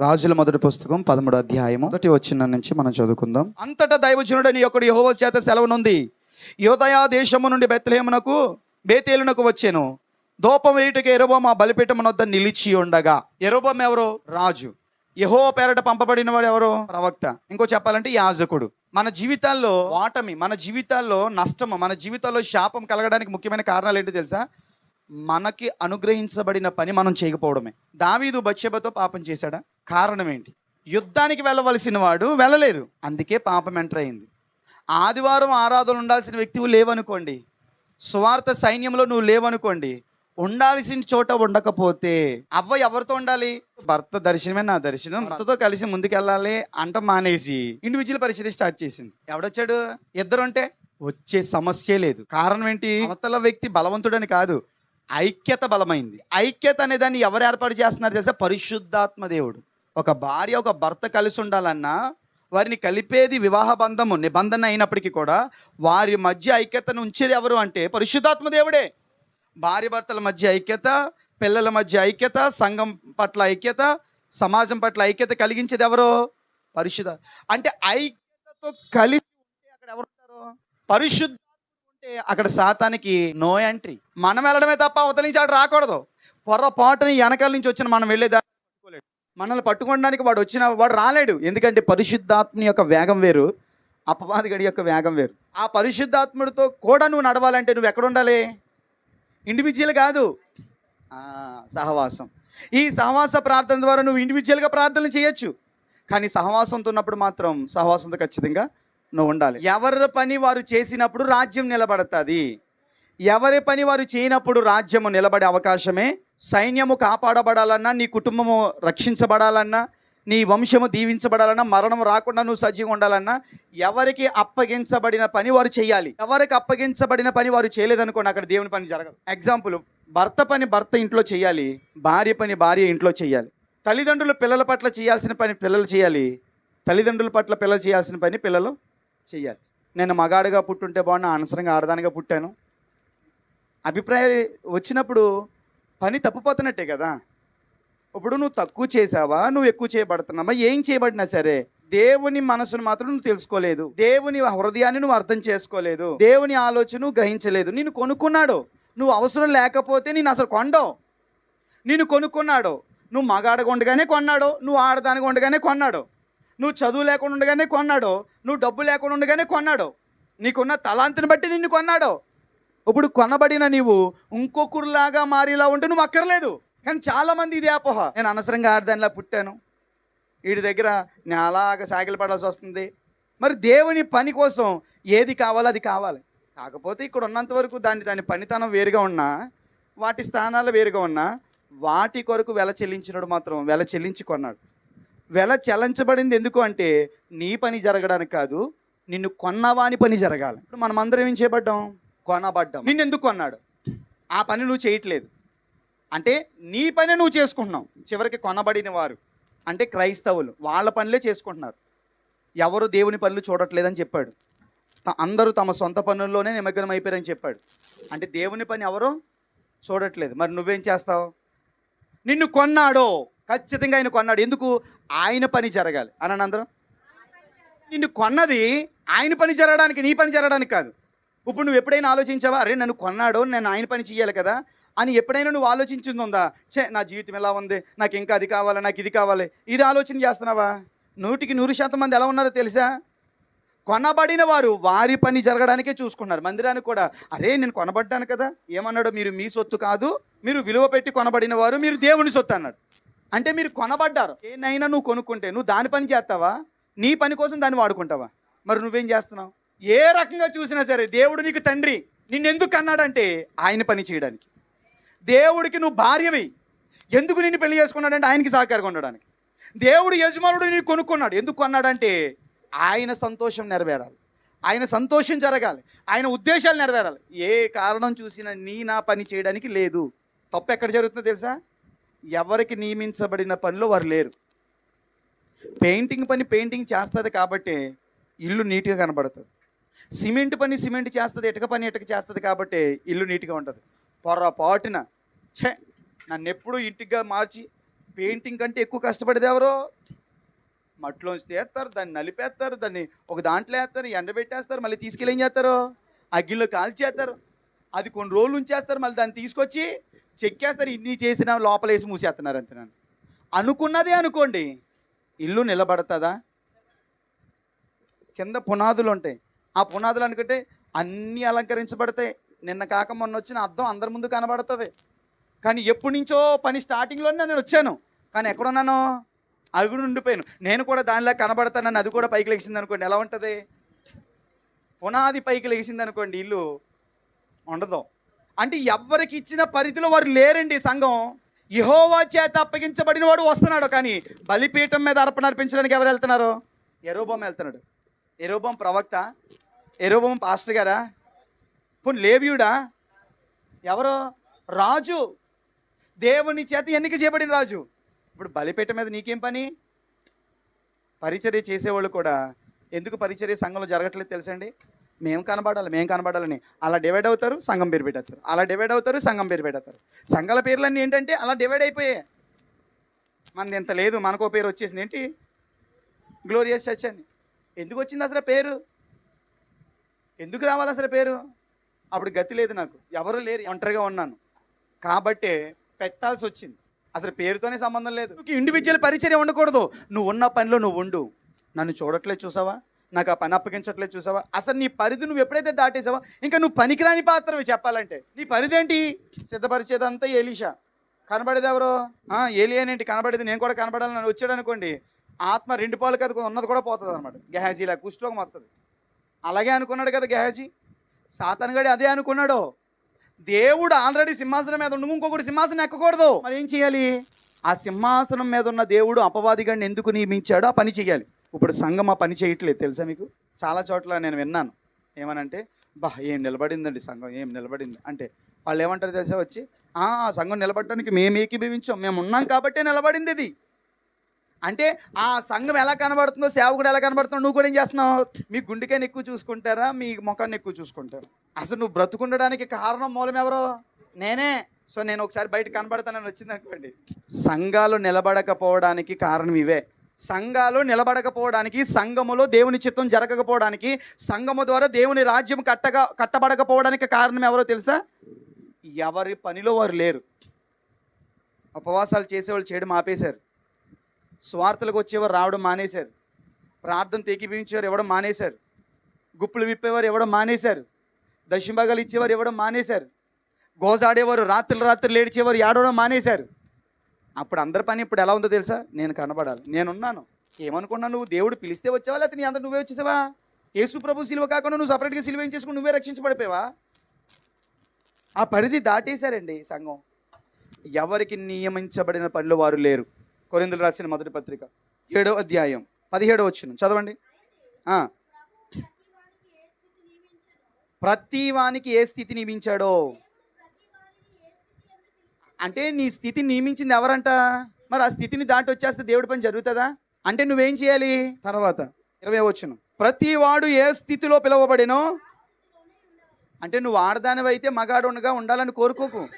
రాజుల మొదటి పుస్తకం పదమూడు అధ్యాయం మొదటి వచ్చిన నుంచి మనం చదువుకుందాం. అంతటా దైవజనుడని ఒకడు యహోవ చేత సెలవునుంది. యోదయా దేశము నుండి బెత్తలేమునకు బేతేలునకు వచ్చాను. దూపం వేయుటకి ఎరోబం ఆ బలిపీఠమునొద్ద నిలిచి ఉండగా. ఎరోబం ఎవరు? రాజు. యహో పేరట పంపబడిన వాడు ఎవరు? ప్రవక్త. ఇంకో చెప్పాలంటే యాజకుడు. మన జీవితాల్లో వాటమి మన జీవితాల్లో నష్టము మన జీవితాల్లో శాపం కలగడానికి ముఖ్యమైన కారణాలు ఏంటి తెలుసా? మనకి అనుగ్రహించబడిన పని మనం చేయకపోవడమే. దావీదు బత్షెబతో పాపం చేశాడా? కారణం ఏంటి? యుద్ధానికి వెళ్ళవలసిన వాడు వెళ్ళలేదు. అందుకే పాపం ఎంటర్ అయింది. ఆదివారం ఆరాధన ఉండాల్సిన వ్యక్తివు లేవనుకోండి. స్వార్థ సైన్యంలో నువ్వు లేవనుకోండి. ఉండాల్సిన చోట ఉండకపోతే అవ్వ ఎవరితో ఉండాలి? భర్త దర్శనమే నా దర్శనం. భర్తతో కలిసి ముందుకెళ్ళాలి అంట మానేసి ఇండివిజువల్ పరిస్థితి స్టార్ట్ చేసింది. ఎవడొచ్చాడు? ఇద్దరు ఉంటే వచ్చే సమస్యే లేదు. కారణం ఏంటి? అవతల వ్యక్తి బలవంతుడని కాదు. ఐక్యత బలమైంది. ఐక్యత అనే దాన్ని ఎవరు ఏర్పాటు చేస్తున్నారు తెలుసా? పరిశుద్ధాత్మ దేవుడు. ఒక భార్య ఒక భర్త కలిసి ఉండాలన్నా వారిని కలిపేది వివాహ బంధము నిబంధన అయినప్పటికీ కూడా వారి మధ్య ఐక్యతను ఉంచేది ఎవరు అంటే పరిశుద్ధాత్మ దేవుడే. భార్య భర్తల మధ్య ఐక్యత పిల్లల మధ్య ఐక్యత సంఘం పట్ల ఐక్యత సమాజం పట్ల ఐక్యత కలిగించేది ఎవరు? పరిశుద్ధ అంటే ఐక్యతతో కలిసి ఉంటే అక్కడ ఎవరు ఉంటారు? పరిశుద్ధ అంటే అక్కడ సాతానికి నో ఎంట్రీ. మనం వెళ్ళడమే తప్ప అవతల నుంచి అక్కడ రాకూడదు. పొరపాటుని వెనకాల నుంచి వచ్చిన మనం వెళ్ళేదాన్ని పట్టుకోలేడు. మనల్ని పట్టుకోవడానికి వాడు వచ్చిన వాడు రాలేడు. ఎందుకంటే పరిశుద్ధాత్మ యొక్క వేగం వేరు అపవాదిగడి యొక్క వేగం వేరు. ఆ పరిశుద్ధాత్ముడితో కూడా నువ్వు నడవాలంటే నువ్వు ఎక్కడ ఉండాలి? ఇండివిజువల్ కాదు. సహవాసం. ఈ సహవాస ప్రార్థన ద్వారా నువ్వు ఇండివిజువల్గా ప్రార్థనలు చేయొచ్చు. కానీ సహవాసంతో ఉన్నప్పుడు మాత్రం సహవాసంతో ఖచ్చితంగా నువ్వు ఉండాలి ఎవరి పని వారు చేసినప్పుడు రాజ్యం నిలబడుతుంది. ఎవరి పని వారు చేయనప్పుడు రాజ్యము నిలబడే అవకాశమే. సైన్యము కాపాడబడాలన్నా నీ కుటుంబము రక్షించబడాలన్నా నీ వంశము దీవించబడాలన్నా మరణం రాకుండా నువ్వు సజీవంగా ఉండాలన్నా ఎవరికి అప్పగించబడిన పని వారు చేయాలి. ఎవరికి అప్పగించబడిన పని వారు చేయలేదనుకోండి అక్కడ దేవుని పని జరగదు. ఎగ్జాంపుల్ భర్త పని భర్త ఇంట్లో చేయాలి భార్య పని భార్య ఇంట్లో చేయాలి. తల్లిదండ్రులు పిల్లల పట్ల చేయాల్సిన పని పిల్లలు చేయాలి. తల్లిదండ్రుల పట్ల పిల్లలు చేయాల్సిన పని పిల్లలు చేయాలి నేను మగాడుగా పుట్టుంటే బాగున్నా అనవసరంగా ఆడదానిగా పుట్టాను. అభిప్రాయం వచ్చినప్పుడు పని తప్పిపోతున్నట్టే కదా. ఇప్పుడు నువ్వు తక్కువ చేసావా నువ్వు ఎక్కువ చేయబడుతున్నావా ఏం చేయబడినా సరే దేవుని మనసును మాత్రం నువ్వు తెలుసుకోలేదు. దేవుని హృదయాన్ని నువ్వు అర్థం చేసుకోలేదు. దేవుని ఆలోచన నువ్వు గ్రహించలేదు. నిన్ను కొనుక్కున్నాడు. నువ్వు అవసరం లేకపోతే నేను అసలు కొండవు నిన్ను కొనుక్కున్నాడు. నువ్వు మగాడగా ఉండగానే కొన్నాడు. నువ్వు ఆడదానిగా ఉండగానే కొన్నాడు. నువ్వు చదువు లేకుండా ఉండగానే కొన్నాడు. నువ్వు డబ్బు లేకుండా ఉండగానే కొన్నాడు. నీకున్న తలాంతిని బట్టి నిన్ను కొన్నాడు. ఇప్పుడు కొనబడిన నీవు ఇంకొకరిలాగా మారేలా ఉంటే నువ్వు అక్కర్లేదు. కానీ చాలామంది ఇది అపోహ. నేను అనవసరంగా ఆడదానిలా పుట్టాను. వీడి దగ్గర నేను అలాగ సాగిలు పడాల్సి వస్తుంది. మరి దేవుని పని కోసం ఏది కావాలో అది కావాలి. కాకపోతే ఇక్కడ ఉన్నంత వరకు దాని దాని పనితనం వేరుగా ఉన్నా వాటి స్థానాలు వేరుగా ఉన్నా వాటి కొరకు వెల చెల్లించినాడు మాత్రం వెల చెల్లించి కొన్నాడు. వెల చెల్లించబడింది ఎందుకు అంటే నీ పని జరగడానికి కాదు నిన్ను కొన్నవాని పని జరగాలి. ఇప్పుడు మనం అందరం ఏం చేయబడ్డాం? కొనబడ్డాం. నిన్ను ఎందుకు కొన్నాడు? ఆ పని నువ్వు చేయట్లేదు. అంటే నీ పని నువ్వు చేసుకుంటున్నావు. చివరికి కొనబడిన వారు అంటే క్రైస్తవులు వాళ్ళ పనులే చేసుకుంటున్నారు. ఎవరు దేవుని పనులు చూడట్లేదని చెప్పాడు. త- అందరూ తమ సొంత పనుల్లోనే నిమగ్నం అయిపోయారని చెప్పాడు. అంటే దేవుని పని ఎవరు? చూడట్లేదు. మరి నువ్వేం చేస్తావు? నిన్ను కొన్నాడో ఖచ్చితంగా ఆయన కొన్నాడు. ఎందుకు? ఆయన పని జరగాలి. అని అందరం నిన్ను కొన్నది ఆయన పని జరగడానికి నీ పని జరగడానికి కాదు. ఇప్పుడు నువ్వు ఎప్పుడైనా ఆలోచించావా? అరే నన్ను కొన్నాడో నేను ఆయన పని చేయాలి కదా? అని ఎప్పుడైనా నువ్వు ఆలోచించింది ఉందా చే నా జీవితం ఎలా ఉంది? నాకు ఇంకా అది కావాలి? నాకు ఇది కావాలి? ఇది ఆలోచన చేస్తున్నావా? నూటికి నూరు శాతం మంది ఎలా ఉన్నారో తెలుసా? కొనబడిన వారు వారి పని జరగడానికే చూసుకున్నారు మందిరానికి కూడా. అరే నేను కొనబడ్డాను కదా. ఏమన్నాడు మీరు మీ సొత్తు కాదు. మీరు విలువ పెట్టి కొనబడిన వారు మీరు దేవుని సొత్తు అన్నాడు. అంటే మీరు కొనబడ్డారు. ఏనైనా నువ్వు కొనుక్కుంటే నువ్వు దాని పని చేస్తావా? నీ పని కోసం దాన్ని వాడుకుంటావా? మరి నువ్వేం చేస్తున్నావు? ఏ రకంగా చూసినా సరే దేవుడు నీకు తండ్రి. నిన్నెందుకు అన్నాడంటే ఆయన పని చేయడానికి. దేవుడికి నువ్వు భార్యవి. ఎందుకు నిన్ను పెళ్ళి చేసుకున్నాడంటే ఆయనకి సహకారంగా ఉండడానికి. దేవుడు యజమానుడు నేను కొనుక్కున్నాడు. ఎందుకు కొన్నాడంటే ఆయన సంతోషం నెరవేరాలి. ఆయన సంతోషం జరగాలి. ఆయన ఉద్దేశాలు నెరవేరాలి. ఏ కారణం చూసినా నీ నా పని చేయడానికి లేదు. తప్పు ఎక్కడ జరుగుతుందో తెలుసా? ఎవరికి నియమించబడిన పనిలో వారు లేరు. పెయింటింగ్ పని పెయింటింగ్ చేస్తుంది కాబట్టి ఇల్లు నీట్గా కనబడుతుంది. సిమెంట్ పని సిమెంట్ చేస్తుంది ఇటుక పని ఇటుక చేస్తుంది కాబట్టి ఇల్లు నీట్గా ఉంటుంది. పొరపాటున ఛే నన్ను ఎప్పుడు ఇంటిగా మార్చి పెయింటింగ్ కంటే ఎక్కువ కష్టపడేది ఎవరో? మట్టిలోంచి తీస్తారు దాన్ని నలిపేస్తారు దాన్ని ఒక దాంట్లో వేస్తారు ఎండబెట్టేస్తారు మళ్ళీ తీసుకెళ్ళి ఏం చేస్తారు? అగ్గిలో కాల్చేస్తారు. అది కొన్ని రోజులు ఉంచేస్తారు మళ్ళీ దాన్ని తీసుకొచ్చి చెక్కేస్తారు ఇన్ని చేసిన లోపల వేసి మూసేస్తున్నారు అంతే నన్ను. అనుకున్నదే అనుకోండి ఇల్లు నిలబడుతుందా? కింద పునాదులు ఉంటాయి. ఆ పునాదులు అనుకుంటే అన్నీ అలంకరించబడతాయి. నిన్న కాక మొన్న వచ్చిన అర్థం అందరి ముందు కనబడుతుంది. కానీ ఎప్పటి నుంచో పని స్టార్టింగ్లోనే నేను వచ్చాను. కానీ ఎక్కడున్నాను? అడుగుడు ఉండిపోయాను. నేను కూడా దానిలా కనబడతానని అది కూడా పైకి లెగిసింది అనుకోండి ఎలా ఉంటుంది? పునాది పైకి లెగిసింది అనుకోండి ఇల్లు ఉండదు. అంటే ఎవరికి ఇచ్చిన పరిధిలో వారు లేరండి సంఘం. యహోవా చేత అప్పగించబడిన వాడు వస్తున్నాడు కానీ బలిపీఠం మీద అర్పణ అర్పించడానికి ఎవరు వెళ్తున్నారు? ఎరోబం వెళ్తున్నాడు. ఎరోబం ప్రవక్త ఎరోబం పాస్టర్ గారా? పోనీ లేవ్యుడా? ఎవరు? రాజు. దేవుని చేత ఎన్నిక చేయబడిన రాజు. ఇప్పుడు బలిపీఠం మీద నీకేం పని? పరిచర్య చేసేవాళ్ళు కూడా. ఎందుకు పరిచర్య సంఘంలో జరగట్లేదు తెలుసండి మేము కనబడాలి మేము కనబడాలని. అలా డివైడ్ అవుతారు సంఘం పేరు పెట్టేస్తారు. అలా డివైడ్ అవుతారు సంఘం పేరు పెట్టేస్తారు. సంఘాల పేర్లన్నీ ఏంటంటే అలా డివైడ్ అయిపోయాయి. మనది ఇంత లేదు మనకో పేరు వచ్చేసింది. ఏంటి? గ్లోరియస్ చర్చ్ అని. ఎందుకు వచ్చింది అసలు పేరు? ఎందుకు రావాలి అసలు పేరు? అప్పుడు గతి లేదు నాకు. ఎవరు లేరు ఒంటరిగా ఉన్నాను. కాబట్టే పెట్టాల్సి వచ్చింది. అసలు పేరుతోనే సంబంధం లేదు. ఇండివిజువల్ పరిచర్య ఉండకూడదు. నువ్వు ఉన్న పనిలో నువ్వు ఉండు. నన్ను చూడట్లేదు చూసావా? నాకు ఆ పని అప్పగించట్లేదు చూసావా? అసలు నీ పరిధి నువ్వు ఎప్పుడైతే దాటేసావా ఇంకా నువ్వు పనికిరాని పాత్రవి చెప్పాలంటే. నీ పరిధి ఏంటి సిద్ధపరిచేదంతా ఏలీషా కనబడేది ఎవరు? ఆ, ఏలియనేంటి కనబడేది నేను కూడా కనబడాలని వచ్చాడు అనుకోండి. ఆత్మ రెండు పాలు కదా ఉన్నది కూడా పోతుంది అనమాట గెహాజీలా కుష్ఠరోగం వస్తుంది అలాగే అనుకున్నాడు కదా గెహాజీ. సాతనగడి అదే అనుకున్నాడు. దేవుడు ఆల్రెడీ సింహాసనం మీద ఉండు ఇంకొకటి సింహాసనం ఎక్కకూడదు. మరి ఏం చేయాలి? ఆ సింహాసనం మీద ఉన్న దేవుడు అపవాదిగాడిని ఎందుకు నియమించాడో? ఆ పని చేయాలి. ఇప్పుడు సంఘం ఆ పని చేయట్లేదు తెలుసా మీకు? చాలా చోట్ల నేను విన్నాను. ఏమనంటే బా ఏం నిలబడిందండి సంఘం? ఏం నిలబడింది? అంటే వాళ్ళు ఏమంటారు తెలుసా వచ్చి "ఆ, ఆ సంఘం నిలబడటానికి మేము ఏకీభవించాం. మేము ఉన్నాం కాబట్టే నిలబడింది ఇది. అంటే ఆ సంఘం ఎలా కనబడుతుందో సేవకుడు ఎలా కనబడుతుందో నువ్వు కూడా ఏం చేస్తున్నావు? మీ గుండెకాయని ఎక్కువ చూసుకుంటారా? మీ ముఖాన్ని ఎక్కువ చూసుకుంటారు? అసలు నువ్వు బ్రతుకుండడానికి కారణం మూలం ఎవరో? నేనే. సో నేను ఒకసారి బయట కనబడతానని వచ్చింది అనుకోండి. సంఘాలు నిలబడకపోవడానికి కారణం ఇవే. సంఘాలు నిలబడకపోవడానికి సంఘములో దేవుని చిత్తం జరగకపోవడానికి సంఘము ద్వారా దేవుని రాజ్యం కట్టగా కట్టబడకపోవడానికి కారణం ఎవరో తెలుసా? ఎవరి పనిలో వారు లేరు. ఉపవాసాలు చేసేవాళ్ళు చేయడం ఆపేశారు. స్వార్థలకు వచ్చేవారు రావడం మానేశారు. ప్రార్థన తెగిపించేవారు ఇవ్వడం మానేశారు. గుప్పులు విప్పేవారు ఇవ్వడం మానేశారు. దశంభాగాలు ఇచ్చేవారు ఇవ్వడం మానేశారు. గోజాడేవారు రాత్రులు రాత్రులు ఏడిచేవారు ఏడవడం మానేశారు. అప్పుడు అందరి పని ఇప్పుడు ఎలా ఉందో తెలుసా? నేను కనబడాలి. నేనున్నాను. ఏమనుకున్నా నువ్వు? దేవుడు పిలిస్తే వచ్చావా? లేకపోతే నీ అందరు నువ్వే వచ్చేసావా? యేసు ప్రభు సిలువ కాకుండా నువ్వు సపరేట్గా సిలువ ఏం చేసుకుని నువ్వే రక్షించబడిపోయావా? ఆ పరిధి దాటేశారండి సంఘం. ఎవరికి నియమించబడిన పనులు వారు లేరు. కొరిందులు రాసిన మొదటి పత్రిక. ఏడో అధ్యాయం. పదిహేడో వచ్చిన. చదవండి. ప్రతి వానికి ఏ స్థితి నియమించాడో? అంటే నీ స్థితి నియమించింది ఎవరంట? మరి ఆ స్థితిని దాటి వచ్చేస్తే దేవుడి పని జరుగుతుందా? అంటే నువ్వేం చేయాలి? తర్వాత ఇరవై వచ్చును. ప్రతి వాడు ఏ స్థితిలో పిలువబడినో అంటే నువ్వు ఆడదానివైతే మగాడుగా ఉండాలని కోరుకోకు.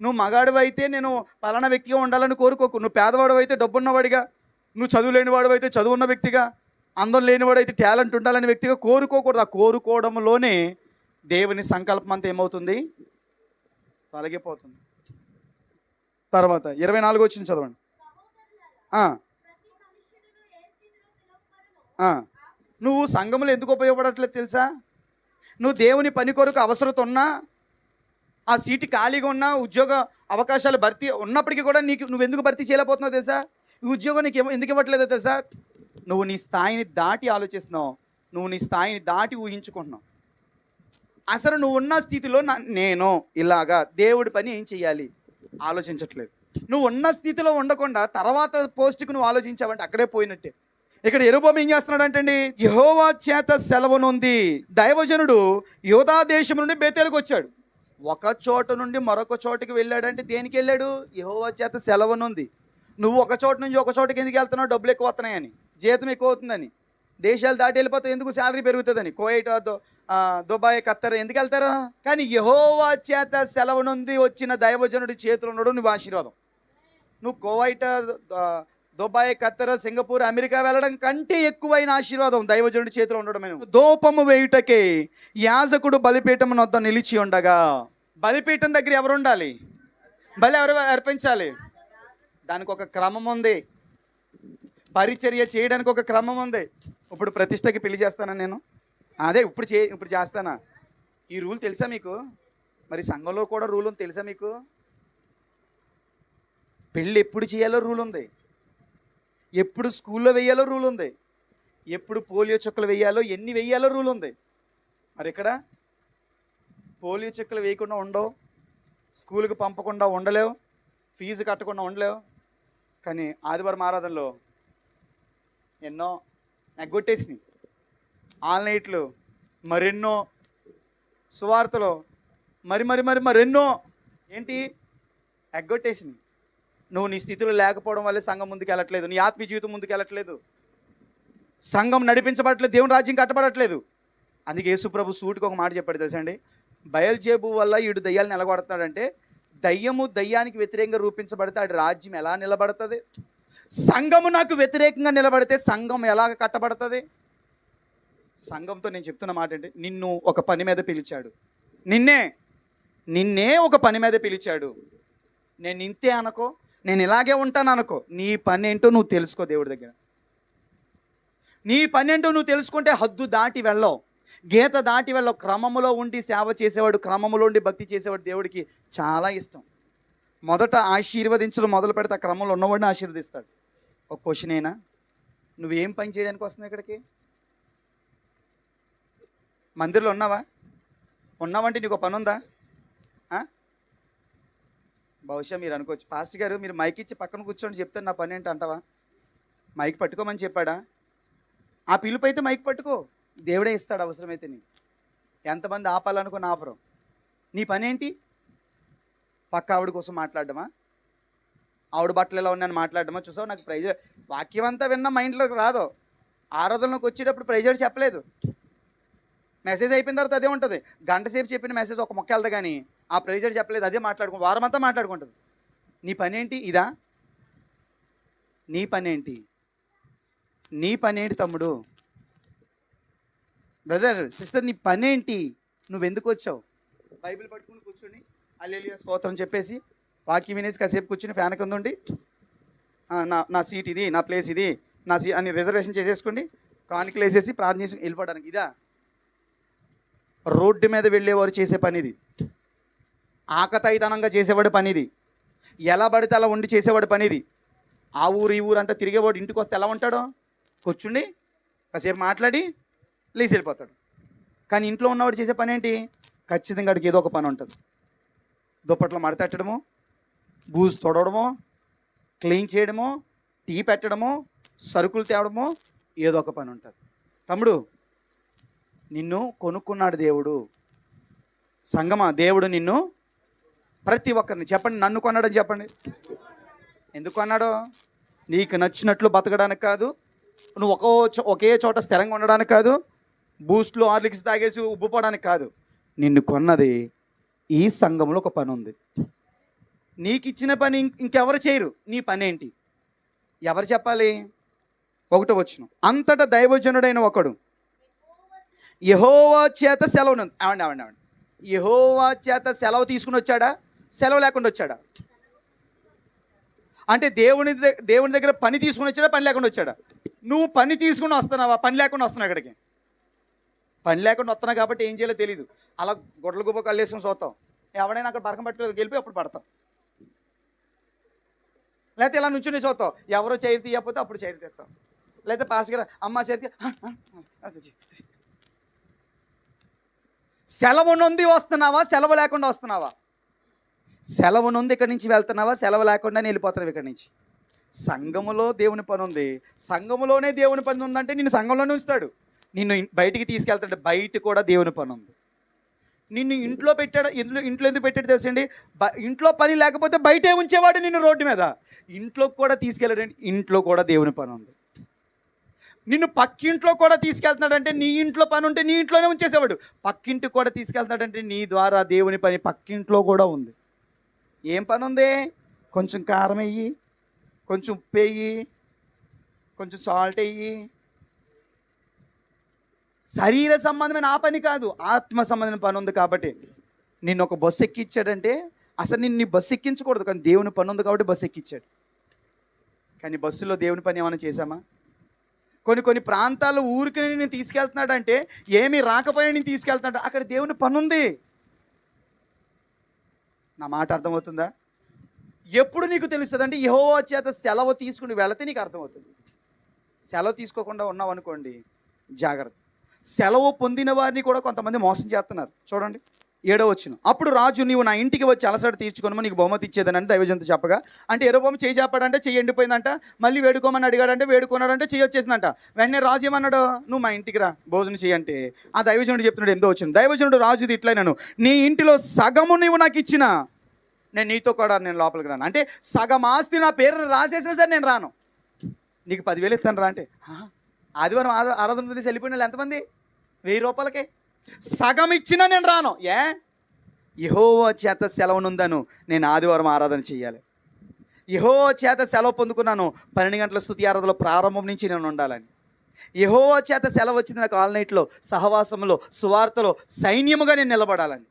నువ్వు మగాడివి అయితే నేను పలానా వ్యక్తిగా ఉండాలని కోరుకోకు. నువ్వు పేదవాడు అయితే డబ్బున్నవాడిగా నువ్వు చదువు లేనివాడు అయితే చదువున్న వ్యక్తిగా అందం లేనివాడు అయితే టాలెంట్ ఉండాలని వ్యక్తిగా కోరుకోకూడదు. ఆ కోరుకోవడంలోనే దేవుని సంకల్పం అంతా ఏమవుతుంది? తొలగిపోతుంది. తర్వాత ఇరవై నాలుగు వచ్చింది చదవండి. నువ్వు సంఘములు ఎందుకు ఉపయోగపడట్లేదు తెలుసా? నువ్వు దేవుని పని కొరకు అవసరత ఉన్నా ఆ సీటు ఖాళీగా ఉన్నా ఉద్యోగ అవకాశాలు భర్తీ ఉన్నప్పటికీ కూడా నీకు నువ్వు ఎందుకు భర్తీ చేయలేకపోతున్నావు తెలుసా? ఈ ఉద్యోగం నీకు ఎందుకు ఇవ్వట్లేదో తెలుసా? నువ్వు నీ స్థాయిని దాటి ఆలోచిస్తున్నావు. నువ్వు నీ స్థాయిని దాటి ఊహించుకుంటున్నావు. అసలు నువ్వు ఉన్న స్థితిలో నా- నేను ఇలాగా దేవుడి పని ఏం చేయాలి ఆలోచించట్లేదు. నువ్వు ఉన్న స్థితిలో ఉండకుండా తర్వాత పోస్ట్కి నువ్వు ఆలోచించావంటే అక్కడే పోయినట్టే. ఇక్కడ ఎరుబోమ ఏం చేస్తున్నాడంటండి? యహోవా చేత సెలవునుంది దైవజనుడు యోధా దేశం నుండి బేతేలకు వచ్చాడు. ఒక చోట నుండి మరొక చోటుకి వెళ్ళాడంటే దేనికి వెళ్ళాడు? యహోవా చేత సెలవునుంది నువ్వు ఒక చోట నుంచి ఒక చోటకి ఎందుకు వెళ్తున్నావు? డబ్బులు ఎక్కువ వస్తున్నాయని జీతం ఎక్కువ అవుతుందని దేశాలు దాటి వెళ్ళిపోతే ఎందుకు శాలరీ పెరుగుతుందని కోయటో దుబాయ్ ఖత్తర్ ఎందుకు వెళ్తారు? కానీ యహోవా చేత సెలవు నుండి వచ్చిన దైవజనుడి చేతులు ఉండడం నువ్వు ఆశీర్వాదం. నువ్వు Kuwait Dubai Qatar Singapore America వెళ్ళడం కంటే ఎక్కువైన ఆశీర్వాదం దైవజనుడి చేతిలో ఉండడమే దోపము వేయుటకే యాజకుడు బలిపీఠం వద్ద నిలిచి ఉండగా బలిపీఠం దగ్గర ఎవరు ఉండాలి బలి ఎవరు అర్పించాలి? దానికి ఒక క్రమం ఉంది. పరిచర్య చేయడానికి ఒక క్రమం ఉంది. ఇప్పుడు ప్రతిష్టకి పెళ్ళి చేస్తాను నేను? అదే ఇప్పుడు చే ఇప్పుడు చేస్తానా? ఈ రూల్ తెలుసా మీకు? మరి సంఘంలో కూడా రూల్ ఉంది తెలుసా మీకు? పెళ్ళి ఎప్పుడు చేయాలో రూల్ ఉంది. ఎప్పుడు స్కూల్లో వెయ్యాలో రూల్ ఉంది. ఎప్పుడు పోలియో చుక్కలు వేయాలో ఎన్ని వేయాలో రూల్ ఉంది. మరి ఇక్కడ పోలియో చుక్కలు వేయకుండా ఉండవు. స్కూల్కి పంపకుండా ఉండలేవు. ఫీజు కట్టకుండా ఉండలేవు. కానీ ఆదివారం ఆరాధనలో ఎన్నో ఎగ్గొట్టేసినాయి. ఆల్ నైట్లు మరెన్నో సువార్తలో మరి మరి మరి మరెన్నో ఏంటి? ఎగ్గొట్టేసింది. నువ్వు నీ స్థితిలో లేకపోవడం వల్లే సంఘం ముందుకు వెళ్ళట్లేదు నీ ఆత్మీయ జీవితం ముందుకు వెళ్ళట్లేదు సంఘం నడిపించబడట్లేదు. దేవుని రాజ్యం కట్టబడట్లేదు. అందుకే యేసుప్రభు సూటికి ఒక మాట చెప్పాడు తెలుసా అండి? బయల్జేబు వల్ల ఈడు దయ్యాలు నిలబడుతున్నాడంటే దయ్యము దయ్యానికి వ్యతిరేకంగా రూపించబడితే ఆడి రాజ్యం ఎలా నిలబడుతుంది? సంఘము నాకు వ్యతిరేకంగా నిలబడితే సంఘం ఎలా కట్టబడుతుంది? సంఘంతో నేను చెప్తున్న మాట ఏంటి? నిన్ను ఒక పని మీద పిలిచాడు. నిన్నే నిన్నే ఒక పని మీద పిలిచాడు. నేను ఇంతే అనుకో నేను ఇలాగే ఉంటాను అనుకో నీ పని ఏంటో నువ్వు తెలుసుకో దేవుడి దగ్గర. నీ పని ఏంటో నువ్వు తెలుసుకుంటే హద్దు దాటి వెళ్ళవు. గీత దాటి వెళ్ళవు. క్రమములో ఉండి సేవ చేసేవాడు క్రమములో ఉండి భక్తి చేసేవాడు దేవుడికి చాలా ఇష్టం. మొదట ఆశీర్వదించడం మొదలు పెడితే ఆ క్రమంలో ఉన్నవాడిని ఆశీర్వదిస్తాడు. ఒక క్వశ్చన్ అయినా నువ్వేం పని చేయడానికి వస్తున్నావు ఇక్కడికి? మందిరంలో ఉన్నావా? ఉన్నావంటే నీకు ఒక పని ఉందా బహుశా మీరు అనుకోవచ్చు. పాస్టర్ గారు మీరు మైక్ ఇచ్చి పక్కన కూర్చోండి చెప్తాను నా పని ఏంటి అంటావా? మైక్ పట్టుకోమని చెప్పాడా? ఆ పిలుపు అయితే మైక్ పట్టుకో. దేవుడే ఇస్తాడు అవసరమైతే నీ ఎంతమంది ఆపాలనుకున్న ఆపరం. నీ పని ఏంటి? పక్క ఆవిడ కోసం మాట్లాడడమా? ఆవిడ బట్టలు ఎలా ఉన్నాయని మాట్లాడడమా? చూసావు? నాకు ప్రైజర్ వాక్యం అంతా విన్నా మైండ్లోకి రాదు. ఆరాధనలోకి వచ్చేటప్పుడు ప్రైజర్ చెప్పలేదు. మెసేజ్ అయిపోయిన తర్వాత అదే ఉంటుంది. గంట సేపు చెప్పిన మెసేజ్ ఒక మొక్క వెళ్తా కానీ ఆ ప్రైజర్ చెప్పలేదు అదే మాట్లాడుకో వారం అంతా మాట్లాడుకుంటుంది. నీ పనేంటి? ఇదా? నీ పనేంటి? నీ పనేంటి తమ్ముడు? బ్రదర్ సిస్టర్ నీ పనేంటి? నువ్వెందుకు నువ్వు ఎందుకు వచ్చావు? బైబిల్ పట్టుకుని కూర్చొని అల్లెలియా స్తోత్రం చెప్పేసి వాక్యం వినేసి కాసేపు కూర్చుని ఫ్యాన్ కింద ఉండి నా నా సీట్ ఇది నా ప్లేస్ ఇది నా సీ అని రిజర్వేషన్ చేసేసుకోండి కానుకలు వేసేసి ప్రార్థన చేసి వెళ్ళిపోవడానికి. ఇదా? రోడ్డు మీద వెళ్ళేవారు చేసే పని ఇది ఆకతాయితనంగా చేసేవాడు పని ఇది ఎలా పడితే అలా ఉండి చేసేవాడు పని ఇది ఆ ఊరు ఈ ఊరు అంటే తిరిగేవాడు ఇంటికి వస్తే ఎలా ఉంటాడు? కూర్చుండి కాసేపు మాట్లాడి లేచి వెళ్ళిపోతాడు. కానీ ఇంట్లో ఉన్నవాడు చేసే పని ఏంటి ఖచ్చితంగా వాడికి ఏదో ఒక పని ఉంటుంది. దుప్పట్లో మడతెట్టడము బూజు తొడవడము క్లీన్ చేయడము టీ పెట్టడము సరుకులు తేవడము ఏదో ఒక పని ఉంటుంది. తమ్ముడు నిన్ను కొనుక్కున్నాడు దేవుడు. సంగమా దేవుడు నిన్ను ప్రతి ఒక్కరిని. చెప్పండి నన్ను కొన్నాడని చెప్పండి. ఎందుకు కొన్నాడు? నీకు నచ్చినట్లు బతకడానికి కాదు. నువ్వు ఒక చో- ఒకే చోట స్థిరంగా ఉండడానికి కాదు. బూస్ట్లు హార్లిక్స్ తాగేసి ఉబ్బుపోవడానికి కాదు. నిన్ను కొన్నది ఈ సంఘంలో ఒక పని ఉంది. నీకు ఇచ్చిన పని ఇంక- ఇంకెవరు చేయరు. నీ పని ఏంటి ఎవరు చెప్పాలి? ఒకటో వచ్చును అంతటా దైవజనుడైన ఒకడు యహోవా చేత సెలవు అవండి అవండి అవండి యహోవా చేత సెలవు తీసుకుని వచ్చాడా సెలవు లేకుండా వచ్చాడా అంటే దేవుని దేవుని దగ్గర పని తీసుకుని వచ్చాడా పని లేకుండా వచ్చాడా నువ్వు పని తీసుకుని వస్తున్నావా పని లేకుండా వస్తున్నావు అక్కడికి పని లేకుండా వస్తున్నావు కాబట్టి ఏం చేయాలో తెలియదు అలా గొడ్ల గుబ్బ కళ్ళేసుకుని చూస్తాం ఎవడైనా అక్కడ బరకం పట్టుకోలేదు గెలిపి అప్పుడు పడతాం లేకపోతే ఇలా నుంచుని చూస్తాం ఎవరో చేయి తీయకపోతే అప్పుడు చేయి తీస్తాం లేకపోతే పాస్ గారు అమ్మ చేతి సెలవు నుండి వస్తున్నావా? సెలవు లేకుండా వస్తున్నావా? సెలవు నుండి ఇక్కడి నుంచి వెళ్తున్నావా? సెలవు లేకుండా వెళ్ళిపోతున్నావు ఇక్కడి నుంచి. సంఘములో దేవుని పని ఉంది. సంఘములోనే దేవుని పని ఉందంటే నిన్ను సంఘంలోనే ఉంచుతాడు. నిన్ను బయటికి తీసుకెళ్తాడు బయట కూడా దేవుని పని ఉంది. నిన్ను ఇంట్లో పెట్టాడు? ఇంట్లో ఇంట్లో ఎందుకు పెట్టాడు తెలుసండి? బ- ఇంట్లో పని లేకపోతే బయటే ఉంచేవాడు నిన్ను రోడ్డు మీద. ఇంట్లోకి కూడా తీసుకెళ్ళాడు ఇంట్లో కూడా దేవుని పని ఉంది. నిన్ను పక్కింట్లో కూడా తీసుకెళ్తున్నాడంటే నీ ఇంట్లో పని ఉంటే నీ ఇంట్లోనే ఉంచేసేవాడు. పక్కింటికి కూడా తీసుకెళ్తున్నాడంటే నీ ద్వారా దేవుని పని పక్కింట్లో కూడా ఉంది. ఏం పని ఉంది? కొంచెం కారం వెయ్యి కొంచెం ఉప్పు వేయి కొంచెం సాల్ట్ వేయి శరీర సంబంధమైన ఆ పని కాదు ఆత్మ సంబంధమైన పని ఉంది కాబట్టి. నిన్ను ఒక బస్సు ఎక్కిచ్చాడంటే అసలు నిన్ను నీ బస్సు ఎక్కించకూడదు కానీ దేవుని పని ఉంది కాబట్టి బస్సు ఎక్కిచ్చాడు. కానీ బస్సులో దేవుని పని ఏమైనా చేశామా? కొన్ని కొన్ని ప్రాంతాల్లో ఊరికి నేను తీసుకెళ్తున్నాడంటే ఏమీ రాకపోయినా నేను తీసుకెళ్తున్నాడు. అక్కడ దేవుని పనుంది. నా మాట అర్థమవుతుందా? ఎప్పుడు నీకు తెలుస్తుంది అంటే యెహోవా చేత సెలవు తీసుకుని వెళితే నీకు అర్థమవుతుంది. సెలవు తీసుకోకుండా ఉన్నావు అనుకోండి జాగ్రత్త. సెలవు పొందిన వారిని కూడా కొంతమంది మోసం చేస్తున్నారు. చూడండి. ఏడో వచ్చిన. అప్పుడు రాజు నీవు నా ఇంటికి వచ్చి అలసట తీర్చుకొని నీకు బహుమతి ఇచ్చేదని దైవజంత చెప్పగా అంటే ఎరో బొమ్మ చేయి చెప్పాడంటే చెయ్యి ఎండిపోయిందంట మళ్ళీ వేడుకోమని అడిగాడంటే వేడుకున్నాడంటే చెయ్యి వచ్చేసిందంట. వెంటనే రాజు ఏమన్నాడు నువ్వు మా ఇంటికి రా భోజనం చేయంటే ఆ దైవజనుడు చెప్తున్నాడు ఎంతో వచ్చింది. దైవజనుడు రాజుది ఇట్లయినాను నీ ఇంటిలో సగము నీవు నాకు ఇచ్చిన నేను నీతో కూడా నేను లోపలికి రాను. అంటే సగం ఆస్తి నా పేరు రాసేసినా సరే నేను రాను. నీకు పదివేలు ఇస్తాను రా అంటే ఆదివారం ఆరాధన తెలిసి వెళ్ళిపోయిన వాళ్ళు ఎంతమంది? వెయ్యి రూపాయలకే? సగం ఇచ్చినా నేను రాను. ఏ? యహోవో చేత సెలవునుందను నేను ఆదివారం ఆరాధన చేయాలి యహో చేత సెలవు పొందుకున్నాను. పన్నెండు గంటల స్థుతి ఆరాధనలో ప్రారంభం నుంచి నేను ఉండాలని. యహో చేత సెలవు వచ్చింది నాకు ఆల్నైట్లో సహవాసంలో సువార్తలో సైన్యముగా నేను నిలబడాలని.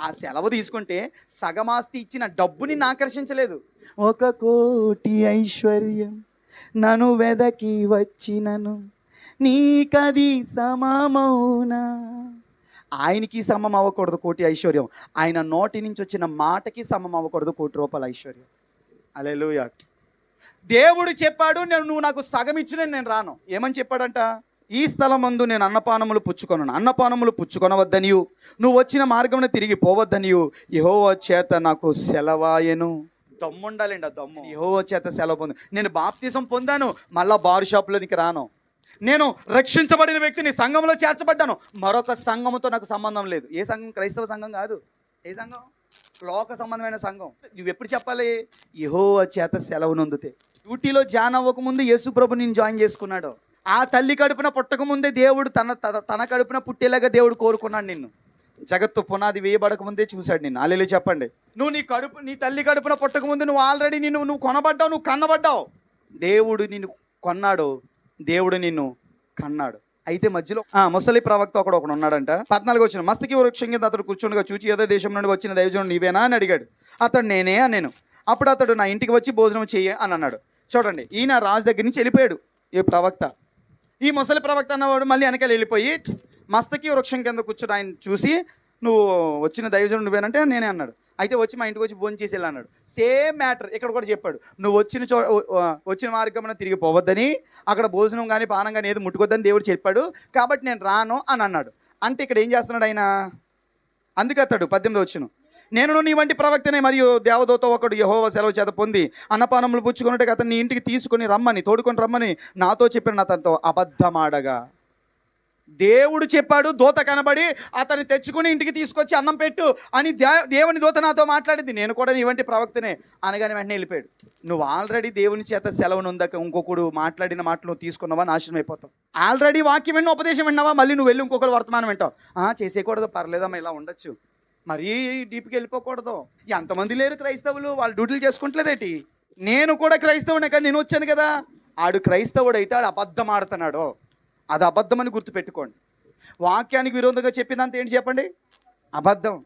ఆ సెలవు తీసుకుంటే సగమాస్తి ఇచ్చిన డబ్బుని ఆకర్షించలేదు. ఒక కోటి ఐశ్వర్యం నన్ను వెదకి వచ్చినను. నీకది సమమౌనా? ఆయనకి సమం అవ్వకూడదు కోటి ఐశ్వర్యం. ఆయన నోటి నుంచి వచ్చిన మాటకి సమం అవ్వకూడదు కోటి రూపాయల ఐశ్వర్యం. అలెలుయా దేవుడు చెప్పాడు నేను నువ్వు నాకు సగం ఇచ్చిన నేను రాను. ఏమని చెప్పాడంట? ఈ స్థలం మందు నేను అన్నపానములు పుచ్చుకొను అన్నపానములు పుచ్చుకొనవద్దనియు. నువ్వు వచ్చిన మార్గమున తిరిగి పోవద్దనియు. యహోవా చేత నాకు సెలవాయను. దమ్ము ఉండాలండి ఆ దమ్ము. యహోవా చేత సెలవు పొందు. నేను బాప్తీసం పొందాను మళ్ళా బార్ షాప్లోనికి రాను. నేను రక్షించబడిన వ్యక్తిని సంఘంలో చేర్చబడ్డాను. మరొక సంఘముతో నాకు సంబంధం లేదు. ఏ సంఘం? క్రైస్తవ సంఘం కాదు. ఏ సంఘం? లోక సంబంధమైన సంఘం. నువ్వు ఎప్పుడు చెప్పాలి? యహో చేత సెలవు నొందితే. డ్యూటీలో జాయిన్ అవ్వక ముందు యేసు ప్రభు నేను జాయిన్ చేసుకున్నాడు. ఆ తల్లి కడుపున పుట్టక ముందే దేవుడు తన తన- తన కడుపున పుట్టేలాగా దేవుడు కోరుకున్నాడు నిన్ను. జగత్తు పునాది వేయబడక ముందే చూశాడు నిన్ను. అల్లెలు చెప్పండి. నువ్వు నీ కడుపు నీ తల్లి కడుపున పుట్టక ముందు నువ్వు ఆల్రెడీ నిన్ను నువ్వు కొనబడ్డావు నువ్వు కన్నబడ్డావు. దేవుడు నిన్ను కొన్నాడు. దేవుడు నిన్ను కన్నాడు. అయితే మధ్యలో ఆ ముసలి ప్రవక్త ఒకడు ఒకడు ఉన్నాడంట. పద్నాలుగు వచ్చిన మస్తకి వృక్షం కింద అతడు కూర్చుండగా చూచి ఏదో దేశం నుండి వచ్చిన దైవజనుడు నీవేనా అని అడిగాడు. అతడు నేనే అని నేను అప్పుడు అతడు నా ఇంటికి వచ్చి భోజనం చేయ అని అన్నాడు. చూడండి ఈయన రాజు దగ్గర నుంచి వెళ్ళిపోయాడు ఈ ప్రవక్త. ఈ ముసలి ప్రవక్త అన్నవాడు మళ్ళీ వెనకాల వెళ్ళిపోయి మస్తకి వృక్షం కింద కూర్చుని ఆయన చూసి నువ్వు వచ్చిన దైవజనుడు నువ్వేనంటే నేనే అన్నాడు. అయితే వచ్చి మా ఇంటికి వచ్చి భోజనం చేసి అన్నాడు. సేమ్ మ్యాటర్ ఇక్కడ కూడా చెప్పాడు. నువ్వు వచ్చిన చో వచ్చిన మార్గమున తిరిగి పోవద్దని అక్కడ భోజనం కానీ పానం కానీ ఏది ముట్టుకోద్దని దేవుడు చెప్పాడు. కాబట్టి నేను రాను అని అన్నాడు. అంటే ఇక్కడ ఏం చేస్తున్నాడు ఆయన? అందుకే అతడు పద్దెనిమిది వచ్చును. నేను నీ వంటి ప్రవక్తనే మరియు దేవదూత ఒకడు యహోవ సెలవు చేత పొంది అన్నపానములు పుచ్చుకున్నట్టుగా అతన్ని ఇంటికి తీసుకొని రమ్మని తోడుకొని రమ్మని నాతో చెప్పిన అతనితో అబద్ధమాడగా. దేవుడు చెప్పాడు దోత కనబడి అతన్ని తెచ్చుకుని ఇంటికి తీసుకొచ్చి అన్నం పెట్టు అని దే దేవుని దోత నాతో మాట్లాడింది. నేను కూడా ఇవంటి ప్రవక్తనే అనగానే వెంటనే వెళ్ళిపోయాడు. నువ్వు ఆల్రెడీ దేవుని చేత సెలవు ఉందాక ఇంకొకడు మాట్లాడిన మాటలు నువ్వు తీసుకున్నావా? నాశనం అయిపోతావు. ఆల్రెడీ వాక్యం విన్న ఉపదేశం విన్నావా? మళ్ళీ నువ్వు వెళ్ళి ఇంకొకరు వర్తమానం వింటావు. "ఆ, చేసేయకూడదు పర్లేదమ్మా ఇలా ఉండొచ్చు. మరీ డీప్కి వెళ్ళిపోకూడదు. ఎంతమంది లేరు క్రైస్తవులు? వాళ్ళు డ్యూటీలు చేసుకుంటలేదేటి నేను కూడా క్రైస్తవునే కానీ నేను వచ్చాను కదా. ఆడు క్రైస్తవుడు అయితే ఆడు అబద్ధం ఆడుతున్నాడు. అది అబద్ధమని గుర్తుపెట్టుకోండి. వాక్యానికి విరోధంగా చెప్పిందంత ఏంటి చెప్పండి? అబద్ధం.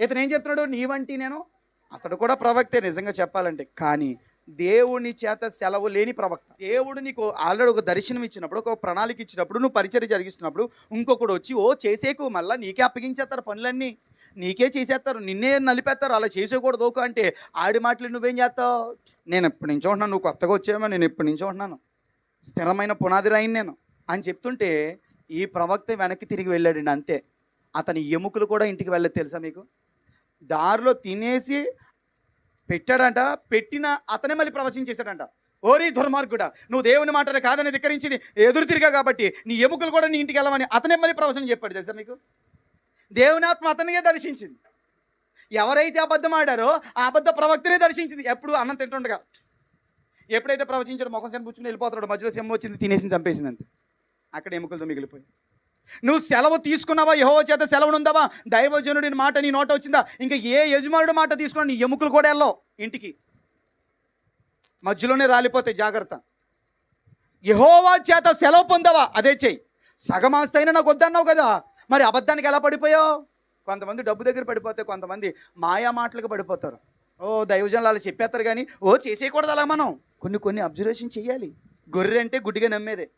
ఇతను ఏం చెప్తున్నాడు? నీ వంటి నేను? అతడు కూడా ప్రవక్తే నిజంగా చెప్పాలంటే. కానీ దేవుని చేత సెలవు లేని ప్రవక్త. దేవుడు నీకు ఆల్రెడీ ఒక దర్శనం ఇచ్చినప్పుడు ఒక ప్రణాళిక ఇచ్చినప్పుడు నువ్వు పరిచయం జరిగిస్తున్నప్పుడు ఇంకొకడు వచ్చి ఓ చేసేకు మళ్ళీ నీకే అప్పగించేస్తారు పనులన్నీ. నీకే చేసేస్తారు నిన్నే నలిపేస్తారు అలా చేసేకూడదు ఒక అంటే ఆడి మాటలు నువ్వేం చేస్తావు? నేను ఎప్పటి నుంచో ఉంటున్నాను నువ్వు కొత్తగా వచ్చామో నేను ఎప్పటి నుంచో ఉంటున్నాను. స్థిరమైన పునాది రాయిని నేను. అని చెప్తుంటే ఈ ప్రవక్త వెనక్కి తిరిగి వెళ్ళాడండి అంతే. అతని ఎముకలు కూడా ఇంటికి వెళ్ళదు తెలుసా మీకు? దారిలో తినేసి పెట్టాడంట పెట్టిన అతనే మళ్ళీ ప్రవచనం చేశాడంట. ఓరి దుర్మార్గుడా నువ్వు దేవుని మాటలు కాదని ధిక్కరించింది ఎదురు తిరిగా కాబట్టి నీ ఎముకలు కూడా నీ ఇంటికి వెళ్ళమని అతనే మళ్ళీ ప్రవచనం చెప్పాడు తెలుసా మీకు? దేవుని ఆత్మ అతనిగే దర్శించింది. ఎవరైతే అబద్ధం ఆడారో ఆ అబద్ధ ప్రవక్తనే దర్శించింది. ఎప్పుడు అన్నం తింటుండగా. ఎప్పుడైతే ప్రవచించాడు ముఖం సెంపుచ్చుకుని వెళ్ళిపోతాడు మధ్యలో సెమ్మ వచ్చింది తినేసి చంపేసింది అంతే. అక్కడ ఎముకలతో మిగిలిపోయి నువ్వు సెలవు తీసుకున్నావా? యహో చేత సెలవు దైవజనుడిని మాట నీ నోట వచ్చిందా? ఇంకా ఏ యజమానుడి మాట తీసుకున్నా? నీ ఎముకలు కూడా వెళ్ళవు ఇంటికి. మధ్యలోనే రాలిపోతాయి జాగ్రత్త. యహోవా చేత సెలవు పొందవా? అదే చెయ్యి. సగం అయినా నాకు వద్దన్నావు కదా. మరి అబద్ధానికి ఎలా పడిపోయావు? కొంతమంది డబ్బు దగ్గర పడిపోతే కొంతమంది మాయా మాటలకు పడిపోతారు. ఓ దైవజనులు అలా చెప్పేస్తారు కానీ ఓ చేసేయకూడదు అలా మనం. కొన్ని కొన్ని అబ్జర్వేషన్ చేయాలి గొర్రె అంటే గుడ్డిగా నమ్మేదే.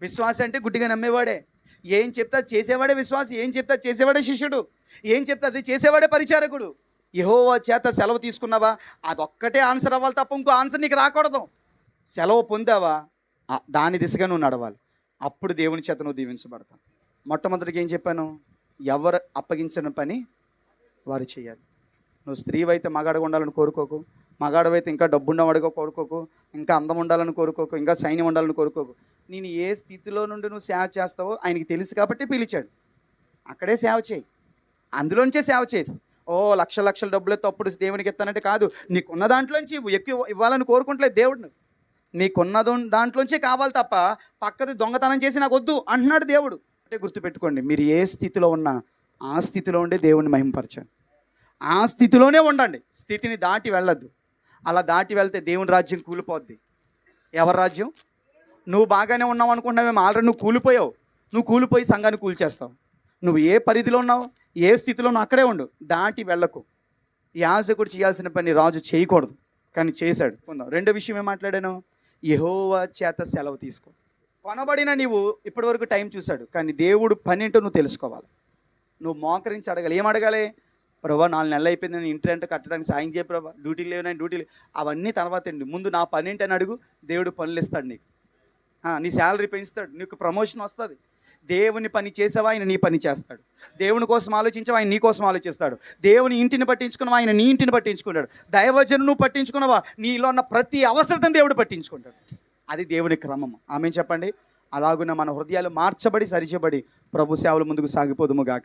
విశ్వాస అంటే గుడ్డిగా నమ్మేవాడే. ఏం చెప్తా చేసేవాడే విశ్వాసి ఏం చెప్తా చేసేవాడే శిష్యుడు ఏం చెప్తా అది చేసేవాడే పరిచారకుడు. యహోవా చేత సెలవు తీసుకున్నావా? అదొక్కటే ఆన్సర్ అవ్వాలి తప్ప ఇంకో ఆన్సర్ నీకు రాకూడదు. సెలవు పొందావా? దాని దిశగా నువ్వు నడవాలి. అప్పుడు దేవుని చేత నువ్వు దీవించబడతావు. మొట్టమొదటికి ఏం చెప్పాను? ఎవరు అప్పగించిన పని వారు చేయాలి. నువ్వు స్త్రీవైతే మగాడగా ఉండాలని కోరుకోకు. మగాడవైతే ఇంకా డబ్బు ఉండవాడిగా కోరుకోకు ఇంకా అందం ఉండాలని కోరుకోకు ఇంకా సైన్యం ఉండాలని కోరుకోకు. నేను ఏ స్థితిలో నుండి నువ్వు సేవ చేస్తావో ఆయనకి తెలుసు కాబట్టి పిలిచాడు. అక్కడే సేవ చేయి. అందులోంచే సేవ చేయదు ఓ లక్ష లక్షల డబ్బులే తప్పుడు దేవునికి ఇస్తానంటే కాదు. నీకున్న దాంట్లోంచి ఎక్కువ ఇవ్వాలని కోరుకుంటలేదు దేవుడిని నీకున్న దో- దాంట్లోంచే కావాలి తప్ప పక్కది దొంగతనం చేసి నాకు వద్దు అంటున్నాడు దేవుడు. అంటే గుర్తుపెట్టుకోండి మీరు ఏ స్థితిలో ఉన్నా ఆ స్థితిలో ఉండే దేవుణ్ణి మహిమపరచండి ఆ స్థితిలోనే ఉండండి. స్థితిని దాటి వెళ్ళద్దు. అలా దాటి వెళ్తే దేవుని రాజ్యం కూలిపోద్ది. ఎవరి రాజ్యం? నువ్వు బాగానే ఉన్నావు అనుకుంటున్నావేమో ఆల్రెడీ నువ్వు కూలిపోయావు. నువ్వు కూలిపోయి సంఘాన్ని కూల్చేస్తావు. నువ్వు ఏ పరిధిలో ఉన్నావు ఏ స్థితిలో ఉన్నావు అక్కడే ఉండు. దాటి వెళ్ళకు. యాజకుడు చేయాల్సిన పని రాజు చేయకూడదు. కానీ చేశాడు. కొందాం రెండో విషయం ఏం మాట్లాడాను? యెహోవా చేత సెలవు తీసుకో. కొనబడిన నీవు ఇప్పటివరకు టైం చూశాడు. కానీ దేవుడు పని ఏంటో నువ్వు తెలుసుకోవాలి. నువ్వు మోకరించి అడగాలి. ఏం అడగాలి? ప్రభా నాలుగు నెలలు అయిపోయింది నేను ఇంటి రెంట్ కట్టడానికి సాయం చేయ ప్రభా డ్యూటీలు లేవు నేను డ్యూటీలు అవన్నీ తర్వాత అండి. ముందు నా పని ఏంటని అడుగు దేవుడు పనులు ఇస్తాడు నీకు. నీ శాలరీ పెంచుతాడు నీకు ప్రమోషన్ వస్తుంది. దేవుని పని చేసావా ఆయన నీ పని చేస్తాడు. దేవుని కోసం ఆలోచించావు ఆయన నీ కోసం ఆలోచిస్తాడు. దేవుని ఇంటిని పట్టించుకున్నావా ఆయన నీ ఇంటిని పట్టించుకుంటాడు. దైవజను నువ్వు పట్టించుకున్నావా నీలో ఉన్న ప్రతి అవసరతను దేవుడు పట్టించుకుంటాడు. అది దేవుని క్రమం. ఆమె చెప్పండి? అలాగున్న మన హృదయాలు మార్చబడి సరిచబడి ప్రభు సేవల ముందుకు సాగిపోదుము గాక.